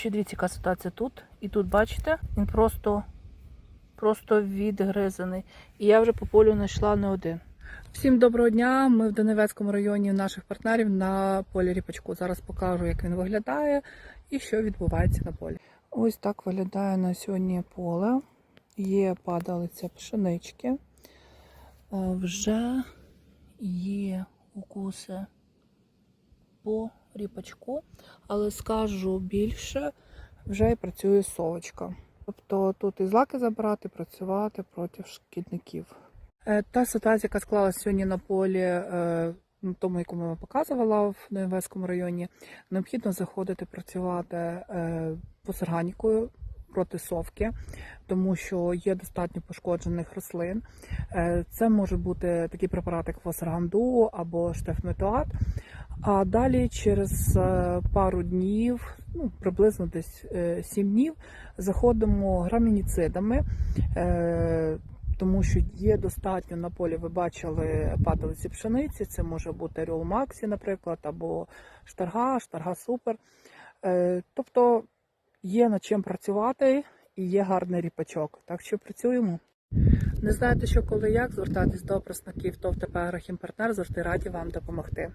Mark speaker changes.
Speaker 1: Ще дивіться, яка ситуація тут. І тут, бачите, він просто, просто відгризаний. І я вже по полю знайшла не один. Всім доброго дня! Ми в Донецькому районі наших партнерів на полі ріпачку. Зараз покажу, як він виглядає і що відбувається на полі. Ось так виглядає на сьогодні поле. Є падалиця пшенички. Е, Вже є укуси по ріпачку, але скажу більше, вже і працює совочка. Тобто тут і злаки забирати, працювати проти шкідників. Е, Та ситуація, яка склалася сьогодні на полі, е, ну, тому, яку я показувала в Новинському районі, необхідно заходити працювати е, посорганікою проти совки, тому що є достатньо пошкоджених рослин. Це може бути такий препарат, як фосарганду або штефметоат. А далі через е, пару днів, ну приблизно десь 7 днів, заходимо грамініцидами, е, тому що є достатньо на полі. Ви бачили падалиці пшениці. Це може бути Ріол Максі, наприклад, або штарга, штарга Супер. Е, Тобто є над чим працювати і є гарний ріпачок. Так що працюємо. Не знаєте, що коли як звертатись до представників ТОВ ТП Рахім Партнер, завжди раді вам допомогти.